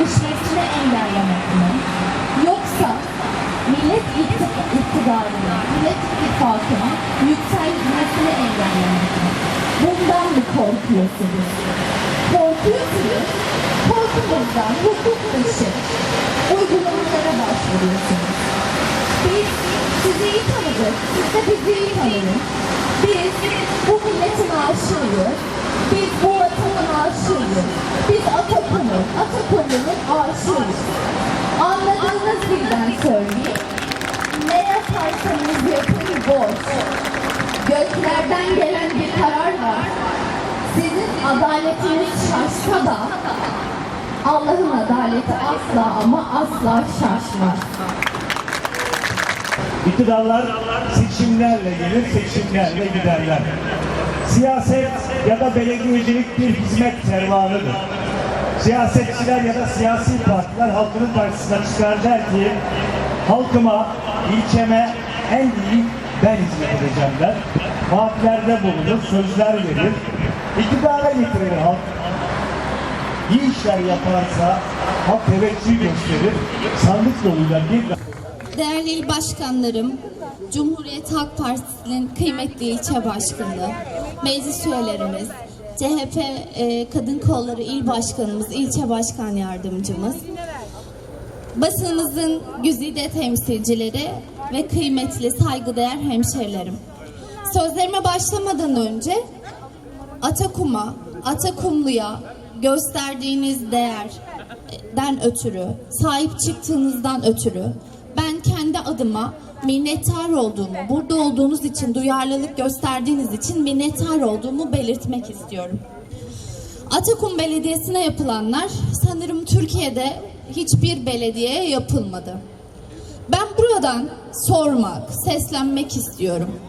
gelişmesini engellemek mi? Yoksa millet ikti- iktidarını, millet ittifakının yükselmesini engellemek mi? Bundan mı korkuyorsunuz? Korkuyorsunuz, korkumuzdan hukuk dışı uygulamalara başvuruyorsunuz. Biz sizi iyi tanıdık, siz de bizi iyi tanıyın. Biz bu milletin aşığıyız. Biz bu vatanın aşığıyız. Biz Atakum'un, Atakum'un aşığıyız. Anladığınız dilden söyleyeyim. Göklerden gelen bir karar var. Sizin adaletiniz şaşsa da Allah'ın adaleti asla ama asla şaşmaz. İktidarlar seçimlerle gelir, seçimlerle giderler. Siyaset ya da belediyecilik bir hizmet servanıdır. Siyasetçiler ya da siyasi partiler halkının karşısına çıkar der ki halkıma, ilçeme en iyi ben hizmet edeceğim der. Vaatlerde bulunur, sözler verir. İktidara getirir halk. İyi işler yaparsa halk teveccüh gösterir. Sandık yoluyla bir Değerli il başkanlarım, Cumhuriyet Halk Partisi'nin kıymetli ilçe başkanı, meclis üyelerimiz, CHP e, Kadın Kolları İl Başkanımız, ilçe başkan yardımcımız, basınımızın güzide temsilcileri ve kıymetli saygıdeğer hemşerilerim. Sözlerime başlamadan önce Atakum'a, Atakumlu'ya gösterdiğiniz değerden ötürü, sahip çıktığınızdan ötürü ben kendi adıma minnettar olduğumu, burada olduğunuz için, duyarlılık gösterdiğiniz için minnettar olduğumu belirtmek istiyorum. Atakum Belediyesi'ne yapılanlar sanırım Türkiye'de hiçbir belediyeye yapılmadı. Ben buradan sormak, seslenmek istiyorum.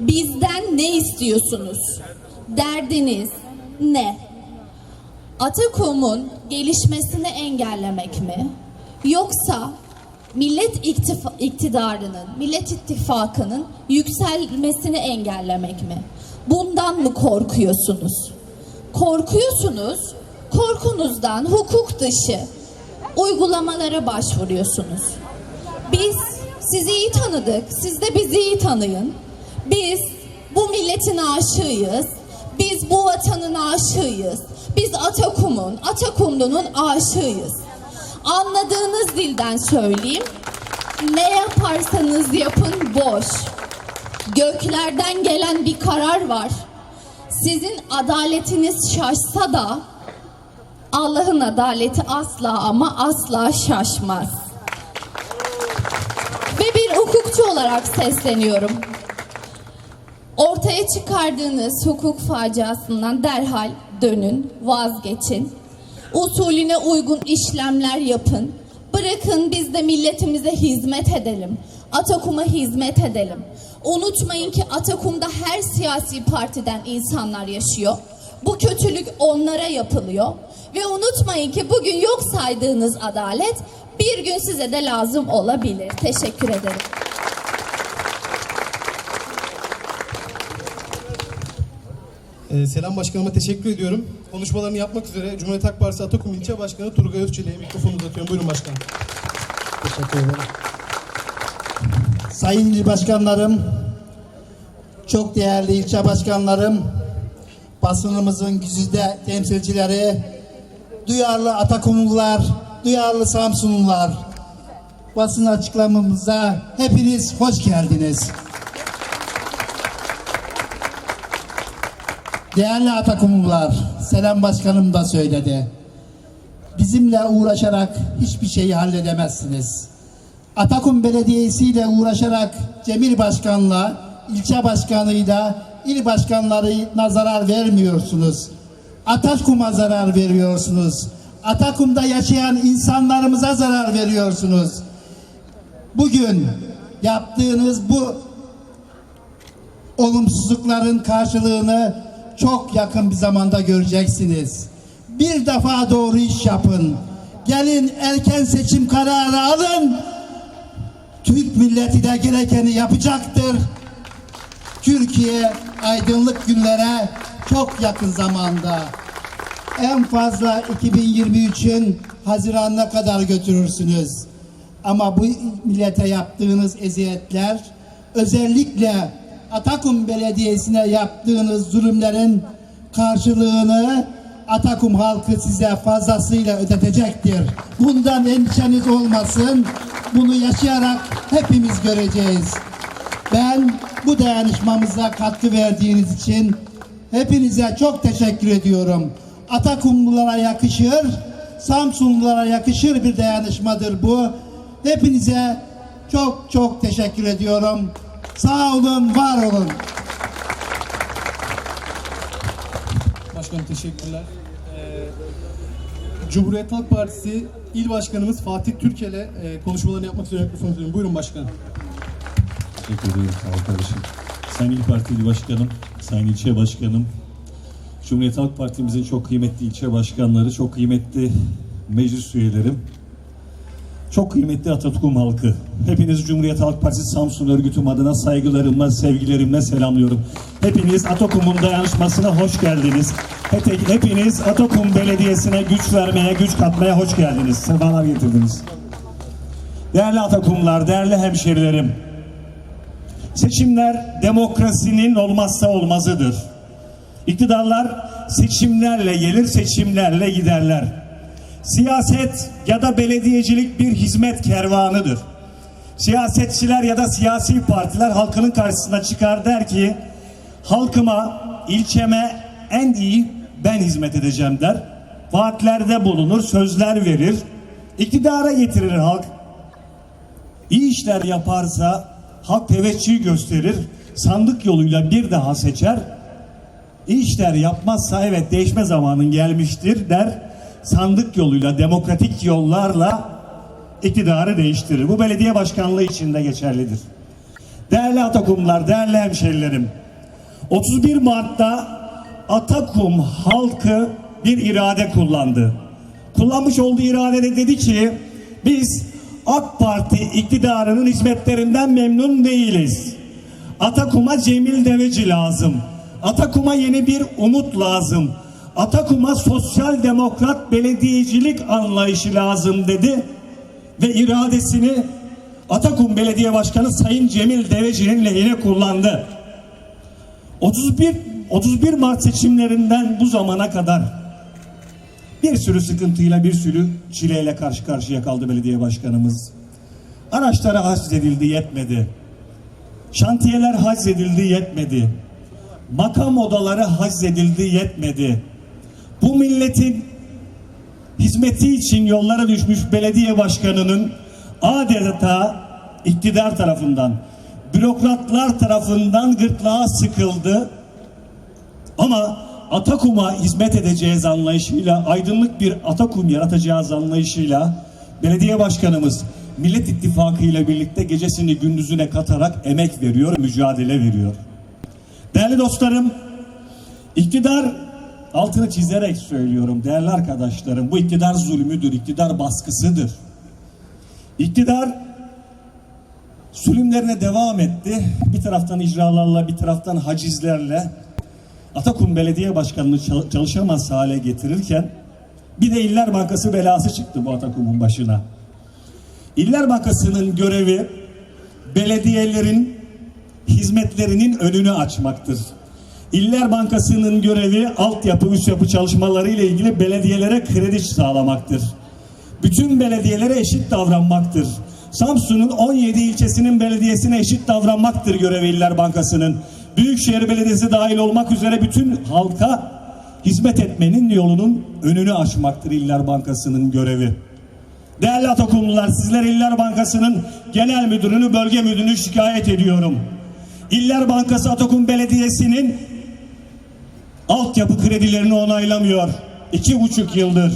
Bizden ne istiyorsunuz? Derdiniz ne? Atakum'un gelişmesini engellemek mi? Yoksa Millet iktidarının, Millet İttifakı'nın yükselmesini engellemek mi? Bundan mı korkuyorsunuz? Korkuyorsunuz, korkunuzdan hukuk dışı uygulamalara başvuruyorsunuz. Biz sizi iyi tanıdık, siz de bizi iyi tanıyın. Biz bu milletin aşığıyız. Biz bu vatanın aşığıyız. Biz Atakum'un, Atakumlu'nun aşığıyız. Anladığınız dilden söyleyeyim. Ne yaparsanız yapın boş. Göklerden gelen bir karar var. Sizin adaletiniz şaşsa da Allah'ın adaleti asla ama asla şaşmaz. Hukukçu olarak sesleniyorum. Ortaya çıkardığınız hukuk faciasından derhal dönün, vazgeçin. Usulüne uygun işlemler yapın. Bırakın biz de milletimize hizmet edelim. Atakum'a hizmet edelim. Unutmayın ki Atakum'da her siyasi partiden insanlar yaşıyor. Bu kötülük onlara yapılıyor. Ve unutmayın ki bugün yok saydığınız adalet bir gün size de lazım olabilir. Teşekkür ederim. Ee, Selam Başkanıma teşekkür ediyorum. Konuşmalarını yapmak üzere Cumhuriyet Halk Partisi Atakum İlçe Başkanı Turgay Özçelik'e mikrofonu uzatıyorum. Buyurun başkanım. Teşekkür ederim. Sayın il başkanlarım, çok değerli ilçe başkanlarım, basınımızın güzide temsilcileri, duyarlı Atakumlular, duyarlı Samsunlular, basın açıklamamıza hepiniz hoş geldiniz. Değerli Atakumlular, Selam Başkanım da söyledi. Bizimle uğraşarak hiçbir şeyi halledemezsiniz. Atakum Belediyesi ile uğraşarak Cemil Başkan'la, ilçe başkanıyla, il başkanlarına zarar vermiyorsunuz. Atakum'a zarar veriyorsunuz. Atakum'da yaşayan insanlarımıza zarar veriyorsunuz. Bugün yaptığınız bu olumsuzlukların karşılığını çok yakın bir zamanda göreceksiniz. Bir defa doğru iş yapın. Gelin erken seçim kararı alın. Türk milleti de gerekeni yapacaktır. Türkiye aydınlık günlere çok yakın zamanda en fazla 2023'ün Haziran'ına kadar götürürsünüz. Ama bu millete yaptığınız eziyetler özellikle Atakum Belediyesi'ne yaptığınız zulümlerin karşılığını Atakum halkı size fazlasıyla ödetecektir. Bundan endişeniz olmasın. Bunu yaşayarak hepimiz göreceğiz. Ben bu dayanışmamıza katkı verdiğiniz için hepinize çok teşekkür ediyorum. Atakumlulara yakışır, Samsunlulara yakışır bir dayanışmadır bu. Hepinize çok çok teşekkür ediyorum. Sağ olun, var olun. Başkanım teşekkürler. Ee, Cumhuriyet Halk Partisi İl Başkanımız Fatih Türkel'e e, konuşmalarını yapmak üzere mikrofonu veriyorum. Buyurun başkanım. Teşekkür ederim sağ ol kardeşim. Sayın İl Parti İl Başkanım, Sayın İlçe Başkanım, Cumhuriyet Halk Partimizin çok kıymetli ilçe başkanları, çok kıymetli meclis üyelerim, çok kıymetli Atatürk'üm halkı. Hepinizi Cumhuriyet Halk Partisi Samsun örgütüm adına saygılarımla, sevgilerimle selamlıyorum. Hepiniz Atakum'un dayanışmasına hoş geldiniz. Hep- Hepiniz Atakum Belediyesi'ne güç vermeye, güç katmaya hoş geldiniz. Sefalar getirdiniz. Değerli Atakumlar, değerli hemşerilerim. Seçimler demokrasinin olmazsa olmazıdır. İktidarlar seçimlerle gelir, seçimlerle giderler. Siyaset ya da belediyecilik bir hizmet kervanıdır. Siyasetçiler ya da siyasi partiler halkının karşısına çıkar der ki halkıma, ilçeme en iyi ben hizmet edeceğim der. Vaatlerde bulunur, sözler verir. İktidara getirir halk. İyi işler yaparsa halk teveccüh gösterir. Sandık yoluyla bir daha seçer. İyi işler yapmazsa evet değişme zamanın gelmiştir der. Sandık yoluyla, demokratik yollarla iktidarı değiştirir. Bu belediye başkanlığı için de geçerlidir. Değerli Atakumlar, değerli hemşerilerim. 31 Mart'ta Atakum halkı bir irade kullandı. Kullanmış olduğu iradede dedi ki biz AK Parti iktidarının hizmetlerinden memnun değiliz. Atakum'a Cemil Deveci lazım. Atakum'a yeni bir umut lazım. Atakum'a sosyal demokrat belediyecilik anlayışı lazım dedi ve iradesini Atakum Belediye Başkanı Sayın Cemil Deveci'nin lehine kullandı. 31 31 Mart seçimlerinden bu zamana kadar bir sürü sıkıntıyla bir sürü çileyle karşı karşıya kaldı belediye başkanımız. Araçlara haczedildi yetmedi. Şantiyeler haczedildi yetmedi. Makam odaları haczedildi yetmedi. Bu milletin hizmeti için yollara düşmüş belediye başkanının adeta iktidar tarafından, bürokratlar tarafından gırtlağa sıkıldı. Ama Atakum'a hizmet edeceğiz anlayışıyla, aydınlık bir Atakum yaratacağız anlayışıyla belediye başkanımız Millet İttifakı ile birlikte gecesini gündüzüne katarak emek veriyor, mücadele veriyor. Değerli dostlarım, iktidar altını çizerek söylüyorum değerli arkadaşlarım. Bu iktidar zulmüdür, iktidar baskısıdır. İktidar zulümlerine devam etti. Bir taraftan icralarla, bir taraftan hacizlerle Atakum Belediye Başkanı'nı çal- çalışamaz hale getirirken bir de İller Bankası belası çıktı bu Atakum'un başına. İller Bankası'nın görevi belediyelerin hizmetlerinin önünü açmaktır. İller Bankası'nın görevi altyapı, üst yapı çalışmaları ile ilgili belediyelere kredi sağlamaktır. Bütün belediyelere eşit davranmaktır. Samsun'un 17 ilçesinin belediyesine eşit davranmaktır görevi İller Bankası'nın. Büyükşehir Belediyesi dahil olmak üzere bütün halka hizmet etmenin yolunun önünü açmaktır İller Bankası'nın görevi. Değerli Atakumlular, sizler İller Bankası'nın genel müdürünü, bölge müdürünü şikayet ediyorum. İller Bankası Atakum Belediyesi'nin altyapı kredilerini onaylamıyor. İki buçuk yıldır.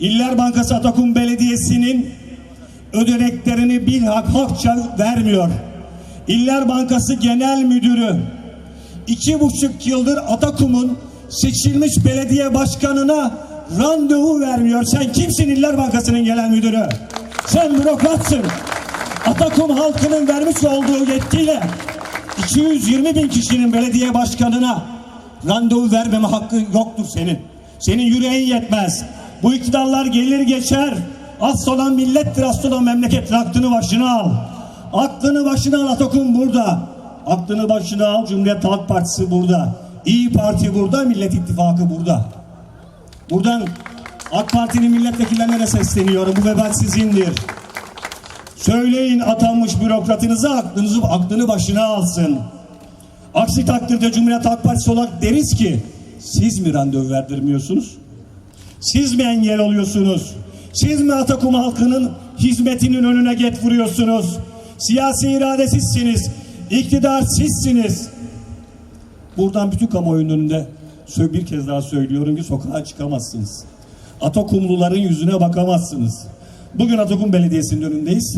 İller Bankası Atakum Belediyesi'nin ödeneklerini bilhak hakça vermiyor. İller Bankası Genel Müdürü iki buçuk yıldır Atakum'un seçilmiş belediye başkanına randevu vermiyor. Sen kimsin İller Bankası'nın genel müdürü? Sen bürokratsın. Atakum halkının vermiş olduğu yetkiyle 220 bin kişinin belediye başkanına randevu vermeme hakkı yoktur senin. Senin yüreğin yetmez. Bu iktidarlar gelir geçer. Az olan millettir, az olan memlekettir. Aklını başına al. Aklını başına al Atakum burada. Aklını başına al Cumhuriyet Halk Partisi burada. İyi Parti burada, Millet İttifakı burada. Buradan AK Parti'nin milletvekillerine de sesleniyorum. Bu vebal sizindir. Söyleyin atanmış bürokratınıza aklınızı aklını başına alsın. Aksi takdirde Cumhuriyet Halk Partisi olarak deriz ki siz mi randevu verdirmiyorsunuz? Siz mi engel oluyorsunuz? Siz mi Atakum halkının hizmetinin önüne get vuruyorsunuz? Siyasi irade sizsiniz. İktidar sizsiniz. Buradan bütün kamuoyunun önünde bir kez daha söylüyorum ki sokağa çıkamazsınız. Atakumluların yüzüne bakamazsınız. Bugün Atakum Belediyesi'nin önündeyiz.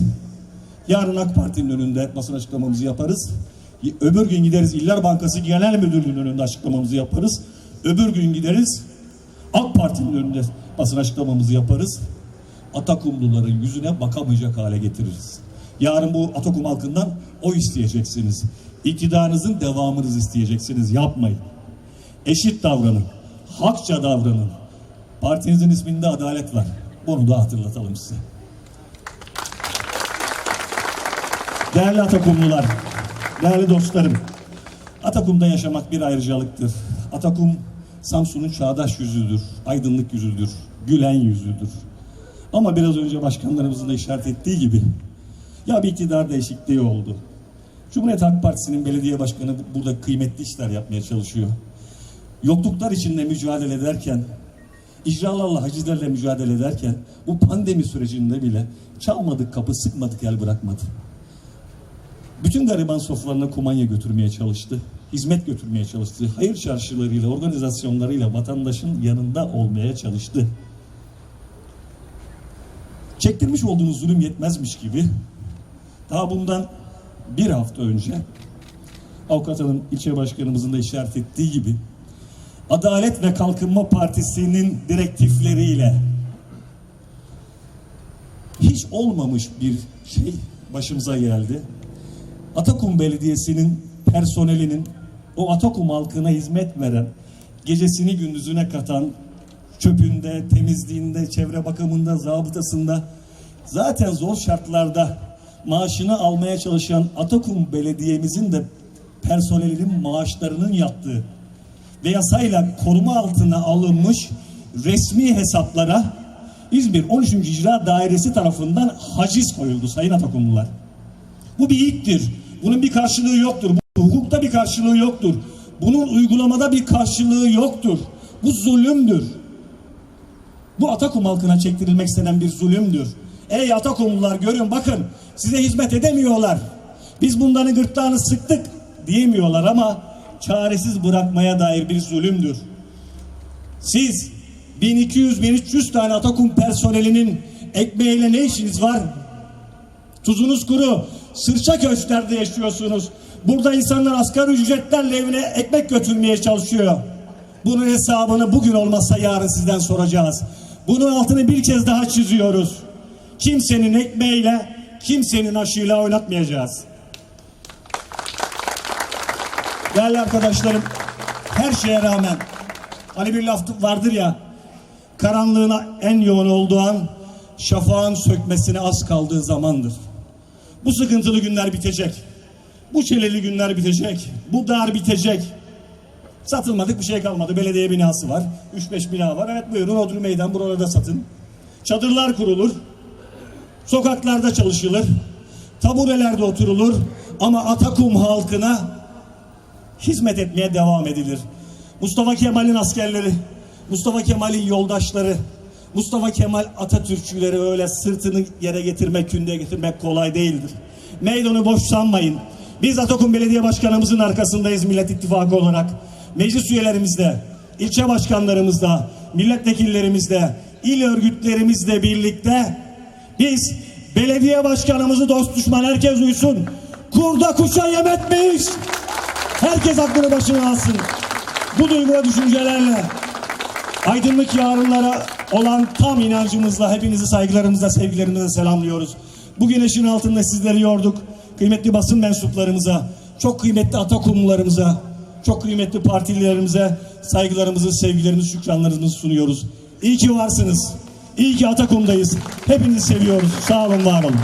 Yarın AK Parti'nin önünde basın açıklamamızı yaparız. Öbür gün gideriz İller Bankası Genel Müdürlüğü'nün önünde açıklamamızı yaparız. Öbür gün gideriz AK Parti'nin önünde basın açıklamamızı yaparız. Atakumluların yüzüne bakamayacak hale getiririz. Yarın bu Atakum halkından o isteyeceksiniz. İktidarınızın devamınızı isteyeceksiniz. Yapmayın. Eşit davranın. Hakça davranın. Partinizin isminde adalet var. Bunu da hatırlatalım size. Değerli Atakumlular, değerli dostlarım. Atakum'da yaşamak bir ayrıcalıktır. Atakum Samsun'un çağdaş yüzüdür, aydınlık yüzüdür, gülen yüzüdür. Ama biraz önce başkanlarımızın da işaret ettiği gibi ya bir iktidar değişikliği oldu. Cumhuriyet Halk Partisi'nin belediye başkanı bu- burada kıymetli işler yapmaya çalışıyor. Yokluklar içinde mücadele ederken, icralarla, hacizlerle mücadele ederken bu pandemi sürecinde bile çalmadık kapı, sıkmadık el bırakmadı. Bütün gariban sofralarına kumanya götürmeye çalıştı. Hizmet götürmeye çalıştı. Hayır çarşılarıyla, organizasyonlarıyla vatandaşın yanında olmaya çalıştı. Çektirmiş olduğunuz zulüm yetmezmiş gibi daha bundan bir hafta önce Avukat Hanım ilçe başkanımızın da işaret ettiği gibi Adalet ve Kalkınma Partisi'nin direktifleriyle hiç olmamış bir şey başımıza geldi. Atakum Belediyesi'nin personelinin o Atakum halkına hizmet veren, gecesini gündüzüne katan, çöpünde, temizliğinde, çevre bakımında, zabıtasında zaten zor şartlarda maaşını almaya çalışan Atakum Belediye'mizin de personelinin maaşlarının yattığı ve yasayla koruma altına alınmış resmi hesaplara İzmir 13. İcra Dairesi tarafından haciz koyuldu Sayın Atakumlular. Bu bir ilktir. Bunun bir karşılığı yoktur. Bu hukukta bir karşılığı yoktur. Bunun uygulamada bir karşılığı yoktur. Bu zulümdür. Bu Atakum halkına çektirilmek istenen bir zulümdür. Ey Atakumlular görün bakın size hizmet edemiyorlar. Biz bunların gırtlağını sıktık diyemiyorlar ama çaresiz bırakmaya dair bir zulümdür. Siz 1200-1300 tane Atakum personelinin ekmeğiyle ne işiniz var? Tuzunuz kuru. Sırça köşklerde yaşıyorsunuz. Burada insanlar asgari ücretlerle evine ekmek götürmeye çalışıyor. Bunun hesabını bugün olmazsa yarın sizden soracağız. Bunun altını bir kez daha çiziyoruz. Kimsenin ekmeğiyle, kimsenin aşıyla oynatmayacağız. Değerli arkadaşlarım, her şeye rağmen hani bir laf vardır ya, karanlığına en yoğun olduğu an şafağın sökmesine az kaldığı zamandır. Bu sıkıntılı günler bitecek. Bu çileli günler bitecek. Bu dar bitecek. Satılmadık bir şey kalmadı. Belediye binası var. 3-5 bina var. Evet buyurun Odri Meydan buralarda satın. Çadırlar kurulur. Sokaklarda çalışılır. Taburelerde oturulur. Ama Atakum halkına hizmet etmeye devam edilir. Mustafa Kemal'in askerleri, Mustafa Kemal'in yoldaşları, Mustafa Kemal Atatürkçüleri öyle sırtını yere getirmek, kündeye getirmek kolay değildir. Meydanı boş sanmayın. Biz Atakum Belediye Başkanımızın arkasındayız Millet İttifakı olarak. Meclis üyelerimizde, ilçe başkanlarımızda, milletvekillerimizde, il örgütlerimizle birlikte biz belediye başkanımızı dost düşman herkes uysun. Kurda kuşa yem etmeyiz. Herkes aklını başına alsın. Bu duygu ve düşüncelerle aydınlık yarınlara olan tam inancımızla hepinizi saygılarımızla, sevgilerimizle selamlıyoruz. Bu güneşin altında sizleri yorduk. Kıymetli basın mensuplarımıza, çok kıymetli Atakumlularımıza, çok kıymetli partililerimize saygılarımızı, sevgilerimizi, şükranlarımızı sunuyoruz. İyi ki varsınız. İyi ki Atakum'dayız. Hepinizi seviyoruz. Sağ olun, var olun.